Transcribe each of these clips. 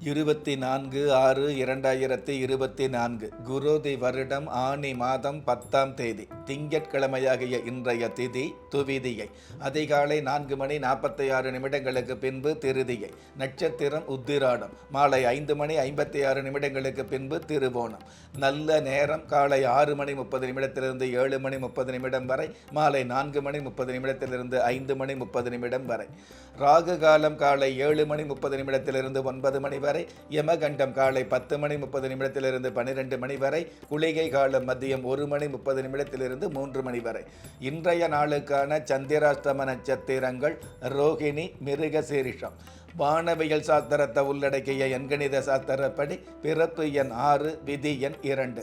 இருபத்தி நான்கு ஆறு இரண்டாயிரத்தி இருபத்தி நான்கு குரோதி வருடம் ஆனி மாதம் பத்தாம் தேதி திங்கட்கிழமையாகிய இன்றைய திதி துவிதியை. அதிகாலை நான்கு மணி நாற்பத்தி ஆறு நிமிடங்களுக்கு பின்பு திருதியை. நட்சத்திரம் உத்திராடம் மாலை ஐந்து மணி ஐம்பத்தி ஆறு நிமிடங்களுக்கு பின்பு திருவோணம். நல்ல நேரம் காலை ஆறு மணி முப்பது நிமிடத்திலிருந்து ஏழு மணி முப்பது நிமிடம் வரை மாலை நான்கு மணி முப்பது நிமிடத்திலிருந்து ஐந்து மணி முப்பது நிமிடம் வரை. ராகு காலம் காலை ஏழு மணி முப்பது நிமிடத்திலிருந்து ஒன்பது மணி வரை வரை யமகண்டம் காலை பத்து மணி முப்பது நிமிடத்திலிருந்து பன்னிரெண்டு மணி வரை குளிகை காலம் மதியம் ஒரு மணி முப்பது நிமிடத்திலிருந்து மூன்று மணி வரை. இன்றைய நாளுக்கான சந்திராஷ்டம நட்சத்திரங்கள் ரோஹிணி மிருகசீரிஷம். வானவியல் சாஸ்திரத்தை உள்ளடக்கிய எண்கணித சாஸ்திரப்படி பிறப்பு எண் ஆறு விதி எண் இரண்டு.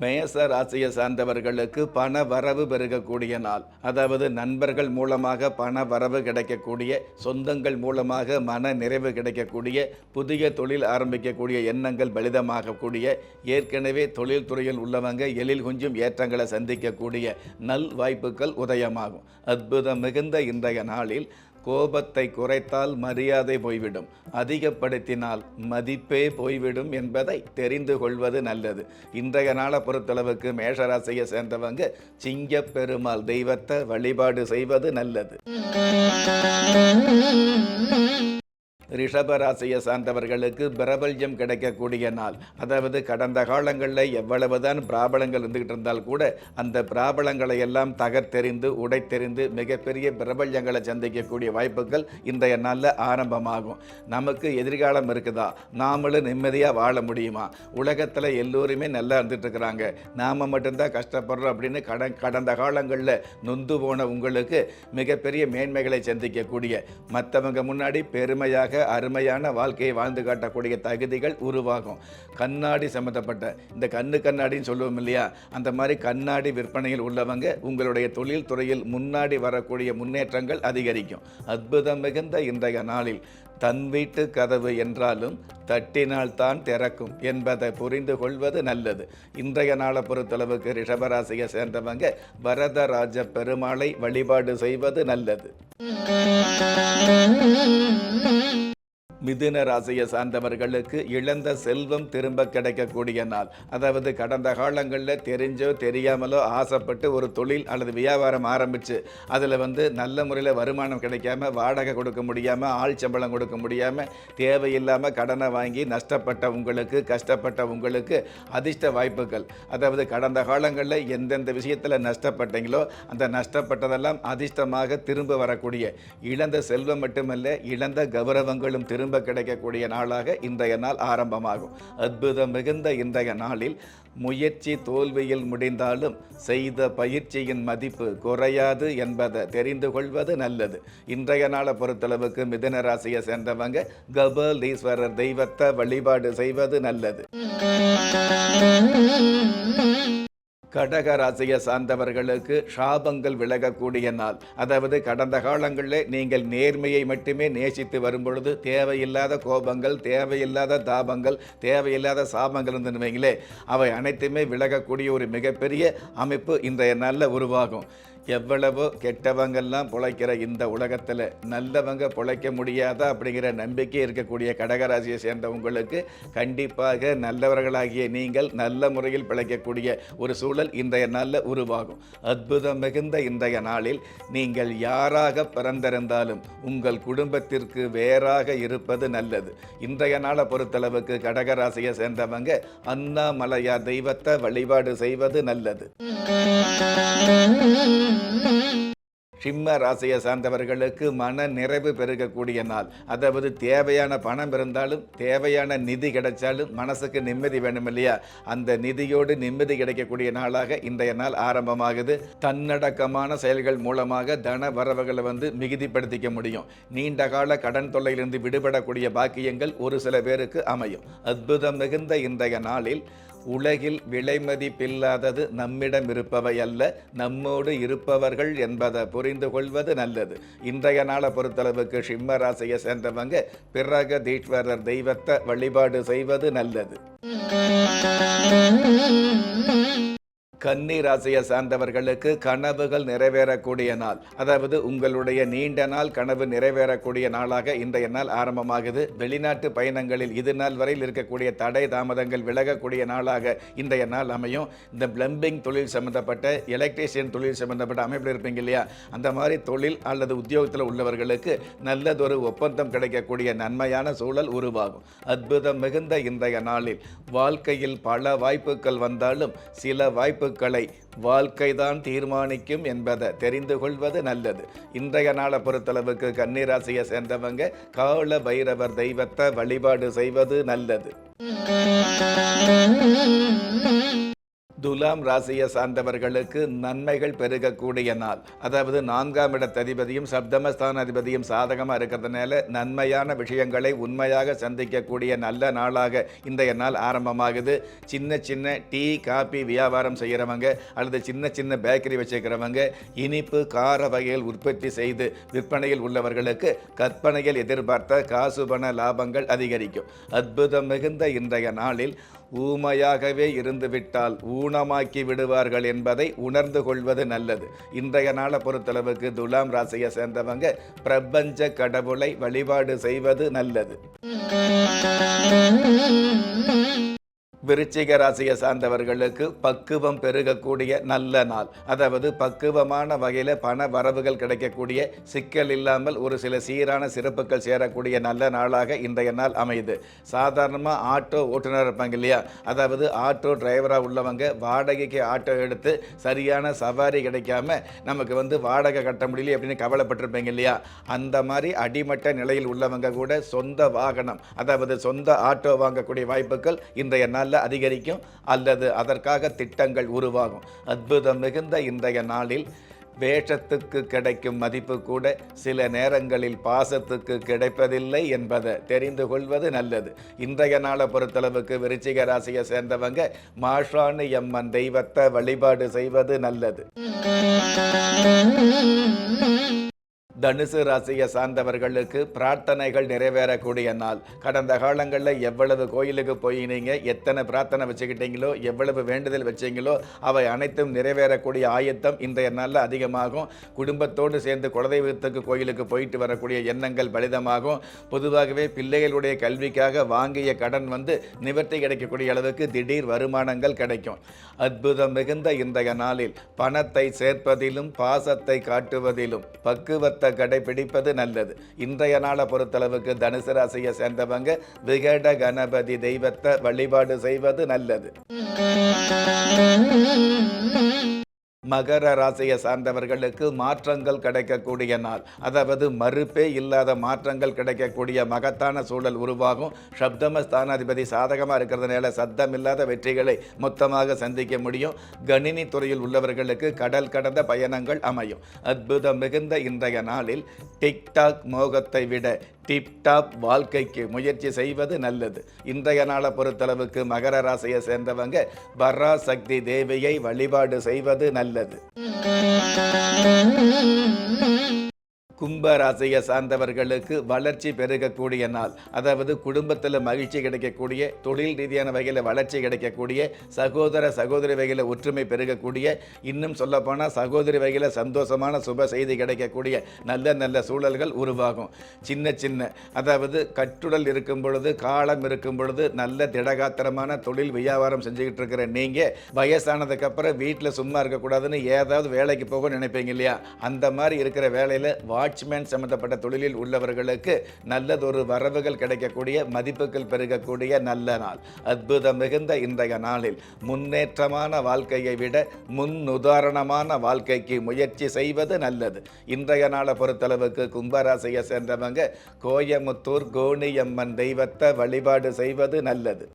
மேச ராசியை சார்ந்தவர்களுக்கு பண வரவு பெருகக்கூடிய நாள். அதாவது நண்பர்கள் மூலமாக பண வரவு கிடைக்கக்கூடிய சொந்தங்கள் மூலமாக மன நிறைவு கிடைக்கக்கூடிய புதிய தொழில் ஆரம்பிக்கக்கூடிய எண்ணங்கள் பலிதமாகக்கூடிய ஏற்கனவே தொழில்துறையில் உள்ளவங்க எழில் கொஞ்சம் ஏற்றங்களை சந்திக்கக்கூடிய நல் வாய்ப்புகள் உதயமாகும். அற்புதம் மிகுந்த இன்றைய நாளில் கோபத்தை குறைத்தால் மரியாதை போய்விடும். அதிகப்படுத்தினால் மதிப்பே போய்விடும் என்பதை தெரிந்து கொள்வது நல்லது. இன்றைய நாளை பொறுத்தளவுக்கு மேஷராசியை சேர்ந்தவங்க சிங்க பெருமாள் தெய்வத்தை வழிபாடு செய்வது நல்லது. ரிஷபராசியை சார்ந்தவர்களுக்கு பிரபல்யம் கிடைக்கக்கூடிய நாள். அதாவது கடந்த காலங்களில் எவ்வளவுதான் பிராபலங்கள் இருந்துகிட்டு இருந்தால் கூட அந்த பிராபலங்களை எல்லாம் தகர்த்தெறிந்து உடைத்தெறிந்து மிகப்பெரிய பிரபல்யங்களை சந்திக்கக்கூடிய வாய்ப்புகள் இன்றைய நாளில் ஆரம்பமாகும். நமக்கு எதிர்காலம் இருக்குதா? நாமளும் நிம்மதியாக வாழ முடியுமா? உலகத்தில் எல்லோருமே நல்லா இருந்துட்டு இருக்கிறாங்க. நாம் மட்டும்தான் கஷ்டப்படுறோம் அப்படின்னு கடன் கடந்த காலங்களில் நொந்து போன உங்களுக்கு மிகப்பெரிய மேன்மைகளை சந்திக்கக்கூடிய மற்றவங்க முன்னாடி பெருமையாக அருமையான வாழ்க்கையை வாழ்ந்து காட்டக்கூடிய தகுதிகள் உருவாகும். கண்ணாடி சம்மந்தப்பட்ட இந்த கண்ணு கண்ணாடின்னு சொல்லுவோம் இல்லையா? அந்த மாதிரி கண்ணாடி விற்பனையில் உள்ளவங்க உங்களுடைய தொழில் துறையில் முன்னாடி வரக்கூடிய முன்னேற்றங்கள் அதிகரிக்கும். அற்புதம் மிகுந்த இன்றைய நாளில் தன் வீட்டு கதவு என்றாலும் தட்டினால் தான் திறக்கும் என்பதை புரிந்து கொள்வது நல்லது. இன்றைய நாளை பொறுத்தளவுக்கு ரிஷபராசியை சேர்ந்தவங்க வரதராஜ பெருமாளை வழிபாடு செய்வது நல்லது. Mm-hmm. மிதுன ராசியை சார்ந்தவர்களுக்கு இழந்த செல்வம் திரும்ப கிடைக்கக்கூடிய நாள். அதாவது கடந்த காலங்களில் தெரிஞ்சோ தெரியாமலோ ஆசைப்பட்டு ஒரு தொழில் அல்லது வியாபாரம் ஆரம்பித்து அதில் வந்து நல்ல முறையில் வருமானம் கிடைக்காம வாடகை கொடுக்க முடியாமல் ஆள் சம்பளம் கொடுக்க முடியாமல் தேவையில்லாமல் கடனை வாங்கி நஷ்டப்பட்ட உங்களுக்கு கஷ்டப்பட்ட உங்களுக்கு அதிர்ஷ்ட வாய்ப்புகள். அதாவது கடந்த காலங்களில் எந்தெந்த விஷயத்தில் நஷ்டப்பட்டீங்களோ அந்த நஷ்டப்பட்டதெல்லாம் அதிர்ஷ்டமாக திரும்ப வரக்கூடிய இழந்த செல்வம் மட்டுமல்ல இழந்த கௌரவங்களும் திரும்ப கிடைக்கக்கூடிய நாளாக இன்றைய நாள் ஆரம்பமாகும். அற்புதம் மிகுந்த இன்றைய நாளில் முயற்சி தோல்வியில் முடிந்தாலும் செய்த பயிற்சியின் மதிப்பு குறையாது என்பதை தெரிந்து கொள்வது நல்லது. இன்றைய நாளை பொறுத்தளவுக்கு மிதுன ராசியை சேர்ந்தவங்க கபலீஸ்வரர் தெய்வத்தை வழிபாடு செய்வது நல்லது. கடக ராசியை சார்ந்தவர்களுக்கு சாபங்கள் விலகக்கூடிய நாள். அதாவது கடந்த காலங்களில் நீங்கள் நேர்மையை மட்டுமே நேசித்து வரும்பொழுது தேவையில்லாத கோபங்கள் தேவையில்லாத தாபங்கள் தேவையில்லாத சாபங்கள் இருந்துன்னு அவை அனைத்துமே விலகக்கூடிய ஒரு மிகப்பெரிய அமைப்பு இன்றைய நாளில் உருவாகும். எவ்வளவோ கெட்டவங்கெல்லாம் பிழைக்கிற இந்த உலகத்தில் நல்லவங்க பிழைக்க முடியாதா அப்படிங்கிற நம்பிக்கை இருக்கக்கூடிய கடகராசியை சேர்ந்த உங்களுக்கு கண்டிப்பாக நல்லவர்களாகிய நீங்கள் நல்ல முறையில் பிழைக்கக்கூடிய ஒரு சூழல் இன்றைய நாளில் உருவாகும். அற்புதம் மிகுந்த இன்றைய நாளில் நீங்கள் யாராக பிறந்திருந்தாலும் உங்கள் குடும்பத்திற்கு வேறாக இருப்பது நல்லது. இன்றைய நாளை பொறுத்தளவுக்கு கடகராசியை சேர்ந்தவங்க அண்ணாமலையா தெய்வத்தை வழிபாடு செய்வது நல்லது. சிம்ம ராசியை சார்ந்தவர்களுக்கு மன நிறைவு பெருகக்கூடிய நாள். அதாவது தேவையான பணம் இருந்தாலும் தேவையான நிதி கிடைச்சாலும் மனசுக்கு நிம்மதி வேணும் இல்லையா? அந்த நிதியோடு நிம்மதி கிடைக்கக்கூடிய நாளாக இன்றைய நாள் ஆரம்பமாகுது. தன்னடக்கமான செயல்கள் மூலமாக தன வரவுகளை வந்து மிகுதிப்படுத்திக்க முடியும். நீண்ட கால கடன் தொல்லையிலிருந்து விடுபடக்கூடிய பாக்கியங்கள் ஒரு சில பேருக்கு அமையும். அற்புதம் மிகுந்த இன்றைய நாளில் உலகில் விலைமதிப்பில்லாதது நம்மிடம் இருப்பவை அல்ல நம்மோடு இருப்பவர்கள் என்பதை புரிந்து கொள்வது நல்லது. இன்றைய நாளை பொறுத்தளவுக்கு சிம்ம ராசியை சேர்ந்தவங்க பிரகதீஸ்வரர் தெய்வத்தை வழிபாடு செய்வது நல்லது. கன்னி ராசியை சார்ந்தவர்களுக்கு கனவுகள் நிறைவேறக்கூடிய நாள். அதாவது உங்களுடைய நீண்ட நாள் கனவு நிறைவேறக்கூடிய நாளாக இன்றைய நாள் ஆரம்பமாகுது. வெளிநாட்டு பயணங்களில் இது நாள் வரையில் இருக்கக்கூடிய தடை தாமதங்கள் விலகக்கூடிய நாளாக இன்றைய நாள் அமையும். இந்த பிளம்பிங் தொழில் சம்பந்தப்பட்ட எலக்ட்ரீஷியன் தொழில் சம்பந்தப்பட்ட அமைப்பில் இருப்பீங்க இல்லையா? அந்த மாதிரி தொழில் அல்லது உத்தியோகத்தில் உள்ளவர்களுக்கு நல்லதொரு ஒப்பந்தம் கிடைக்கக்கூடிய நன்மையான சூழல் உருவாகும். அற்புதம் மிகுந்த இன்றைய நாளில் வாழ்க்கையில் பல வாய்ப்புகள் வந்தாலும் சில வாய்ப்புகள் வாழ்க்கைதான் தீர்மானிக்கும் என்பதை தெரிந்து கொள்வது நல்லது. இன்றைய நாளை பொறுத்தளவுக்கு கன்னிராசியை சேர்ந்தவங்க கால பைரவர் தெய்வத்தை வழிபாடு செய்வது நல்லது. துலாம் ராசியை சார்ந்தவர்களுக்கு நன்மைகள் பெருகக்கூடிய நாள். அதாவது நான்காம் இடத்ததிபதியும் சப்தமஸ்தான அதிபதியும் சாதகமாக இருக்கிறதுனால நன்மையான விஷயங்களை உண்மையாக சந்திக்கக்கூடிய நல்ல நாளாக இன்றைய நாள் ஆரம்பமாகுது. சின்ன சின்ன டீ காபி வியாபாரம் செய்கிறவங்க அல்லது சின்ன சின்ன பேக்கரி வச்சுக்கிறவங்க இனிப்பு கார வகைகள் உற்பத்தி செய்து விற்பனையில் உள்ளவர்களுக்கு கற்பனையில் எதிர்பார்த்த காசு பண லாபங்கள் அதிகரிக்கும். அற்புதம் மிகுந்த இன்றைய நாளில் ஊமையாகவே இருந்துவிட்டால் ஊனமாக்கி விடுவார்கள் என்பதை உணர்ந்து கொள்வது நல்லது. இன்றைய நாளை பொறுத்தளவுக்கு துலாம் ராசியை சேர்ந்தவங்க பிரபஞ்ச கடவுளை வழிபாடு செய்வது நல்லது. விருச்சிக ராசியை சார்ந்தவர்களுக்கு பக்குவம் பெருகக்கூடிய நல்ல நாள். அதாவது பக்குவமான வகையில் பண வரவுகள் கிடைக்கக்கூடிய சிக்கல் இல்லாமல் ஒரு சில சீரான சிறப்புகள் சேரக்கூடிய நல்ல நாளாக இன்றைய நாள் அமையுது. சாதாரணமாக ஆட்டோ ஓட்டுநர் இருப்பாங்க இல்லையா? அதாவது ஆட்டோ டிரைவராக உள்ளவங்க வாடகைக்கு ஆட்டோ எடுத்து சரியான சவாரி கிடைக்காம நமக்கு வந்து வாடகை கட்ட முடியல அப்படின்னு கவலைப்பட்டிருப்பீங்க இல்லையா? அந்த மாதிரி அடிமட்ட நிலையில் உள்ளவங்க கூட சொந்த வாகனம் அதாவது சொந்த ஆட்டோ வாங்கக்கூடிய வாய்ப்புகள் இன்றைய நாள் நல்ல அதிகரிக்கும் அல்லது அதற்காக திட்டங்கள் உருவாகும். அற்புதம் மிகுந்த இன்றைய நாளில் வேஷத்துக்கு கிடைக்கும் மதிப்பு கூட சில நேரங்களில் பாசத்துக்கு கிடைப்பதில்லை என்பதை தெரிந்து கொள்வது நல்லது. இன்றைய நாளை பொறுத்தளவுக்கு விருச்சிக ராசியை சேர்ந்தவங்க மாஷானு எம்மன் தெய்வத்தை வழிபாடு செய்வது நல்லது. தனுசு ராசியை சார்ந்தவர்களுக்கு பிரார்த்தனைகள் நிறைவேறக்கூடிய நாள். கடந்த காலங்களில் எவ்வளவு கோயிலுக்கு போயினீங்க எத்தனை பிரார்த்தனை வச்சுக்கிட்டீங்களோ? எவ்வளவு வேண்டுதல் வச்சீங்களோ? அவை அனைத்தும் நிறைவேறக்கூடிய ஆயத்தம் இன்றைய நாளில் அதிகமாகும். குடும்பத்தோடு சேர்ந்து குலதெய்வத்துக்கு கோயிலுக்கு போயிட்டு வரக்கூடிய எண்ணங்கள் பலிதமாகும். பொதுவாகவே பிள்ளைகளுடைய கல்விக்காக வாங்கிய கடன் வந்து நிவர்த்தி கிடைக்கக்கூடிய அளவுக்கு திடீர் வருமானங்கள் கிடைக்கும். அற்புதம் மிகுந்த இன்றைய நாளில் பணத்தை சேர்ப்பதிலும் பாசத்தை காட்டுவதிலும் பக்குவத்தை கடைபிடிப்பது நல்லது. இன்றைய நாளை பொறுத்தளவுக்கு தனுசு ராசியை சேர்ந்தவங்க விகட கணபதி தெய்வத்தை வழிபாடு செய்வது நல்லது. மகர ராசியை சார்ந்தவர்களுக்கு மாற்றங்கள் கிடைக்கக்கூடிய நாள். அதாவது மறுப்பே இல்லாத மாற்றங்கள் கிடைக்கக்கூடிய மகத்தான சூழல் உருவாகும். சப்தம ஸ்தானாதிபதி சாதகமாக இருக்கிறதுனால சத்தம் இல்லாத வெற்றிகளை மொத்தமாக சந்திக்க முடியும். கணினி துறையில் உள்ளவர்களுக்கு கடல் கடந்த பயணங்கள் அமையும். அற்புதம் மிகுந்த இன்றைய நாளில் டிக்டாக் மோகத்தை விட டிப்டாப் வாழ்க்கைக்கு முயற்சி செய்வது நல்லது. இன்றைய நாளை பொறுத்தளவுக்கு மகர ராசியை சேர்ந்தவங்க பராசக்தி தேவியை வழிபாடு செய்வது நல்லது. கும்பராசியை சார்ந்தவர்களுக்கு வளர்ச்சி பெருகக்கூடிய நாள். அதாவது குடும்பத்தில் மகிழ்ச்சி கிடைக்கக்கூடிய தொழில் ரீதியான வகையில் வளர்ச்சி கிடைக்கக்கூடிய சகோதர சகோதரி வகையில் ஒற்றுமை பெருகக்கூடிய இன்னும் சொல்லப்போனால் சகோதரி வகையில் சந்தோஷமான சுப செய்தி கிடைக்கக்கூடிய நல்ல நல்ல சூழல்கள் உருவாகும். சின்ன சின்ன அதாவது கட்டுடல் இருக்கும் பொழுது காலம் இருக்கும் பொழுது நல்ல திடகாத்திரமான தொழில் வியாபாரம் செஞ்சுக்கிட்டு இருக்கிற நீங்கள் வயசானதுக்கப்புறம் வீட்டில் சும்மா இருக்கக்கூடாதுன்னு ஏதாவது வேலைக்கு போக நினைப்பீங்க இல்லையா? அந்த மாதிரி இருக்கிற வேலையில் வாட்ச்மேன் சம்மந்தப்பட்ட தொழிலில் உள்ளவர்களுக்கு நல்லதொரு வரவுகள் கிடைக்கக்கூடிய மதிப்புகள் பெருகக்கூடிய நல்ல நாள். அற்புதம் மிகுந்த இன்றைய நாளில் முன்னேற்றமான வாழ்க்கையை விட முன்னுதாரணமான வாழ்க்கைக்கு முயற்சி செய்வது நல்லது. இன்றைய நாளை பொறுத்தளவுக்கு கும்பராசியை சேர்ந்தவங்க கோயமுத்தூர் கோணியம்மன் தெய்வத்தை வழிபாடு செய்வது நல்லது.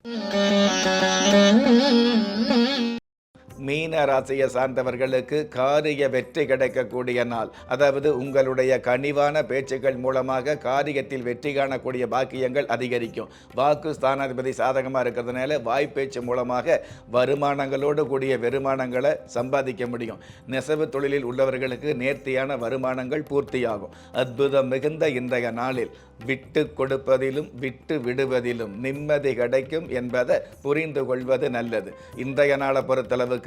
மீன ராசியை சார்ந்தவர்களுக்கு காரிய வெற்றி கிடைக்கக்கூடிய நாள். அதாவது உங்களுடைய கனிவான பேச்சுக்கள் மூலமாக காரியத்தில் வெற்றி காணக்கூடிய பாக்கியங்கள் அதிகரிக்கும். வாக்கு ஸ்தானாதிபதி சாதகமாக இருக்கிறதுனால வாய்ப்பேச்சு மூலமாக வருமானங்களோடு கூடிய வருமானங்களை சம்பாதிக்க முடியும். நெசவு தொழிலில் உள்ளவர்களுக்கு நேர்த்தியான வருமானங்கள் பூர்த்தியாகும். அற்புதம் மிகுந்த இன்றைய நாளில் விட்டு கொடுப்பதிலும் விட்டு விடுவதிலும் நிம்மதி கிடைக்கும் என்பதை புரிந்து கொள்வது நல்லது. இன்றைய நாளை பொறுத்தளவுக்கு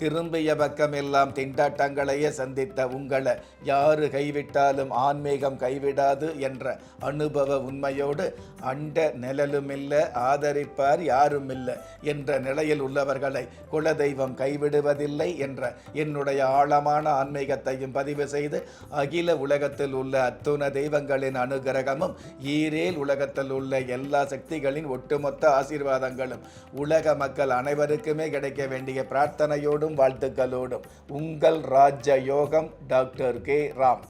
திரும்பிய பக்கம் எல்லாம் திண்டாட்டங்களையே சந்தித்த உங்களை யாரு கைவிட்டாலும் ஆன்மீகம் கைவிடாது என்ற அனுபவ உண்மையோடு அண்ட நிழலும் இல்லை ஆதரிப்பார் யாரும் இல்லை என்ற நிலையில் உள்ளவர்களை குலதெய்வம் கைவிடுவதில்லை என்ற என்னுடைய ஆழமான ஆன்மீகத்தையும் பதிவு செய்து அகில உலகத்தில் உள்ள அத்துண தெய்வங்களின் அனுகிரகமும் ஈரேல் உலகத்தில் உள்ள எல்லா சக்திகளின் ஒட்டுமொத்த ஆசீர்வாதங்களும் உலக மக்கள் அனைவருக்குமே கிடைக்க வேண்டிய பிரார்த்தனையோடும் வாழ்த்துக்களோடும் உங்கள் ராஜ யோகம் டாக்டர் கே ராம்.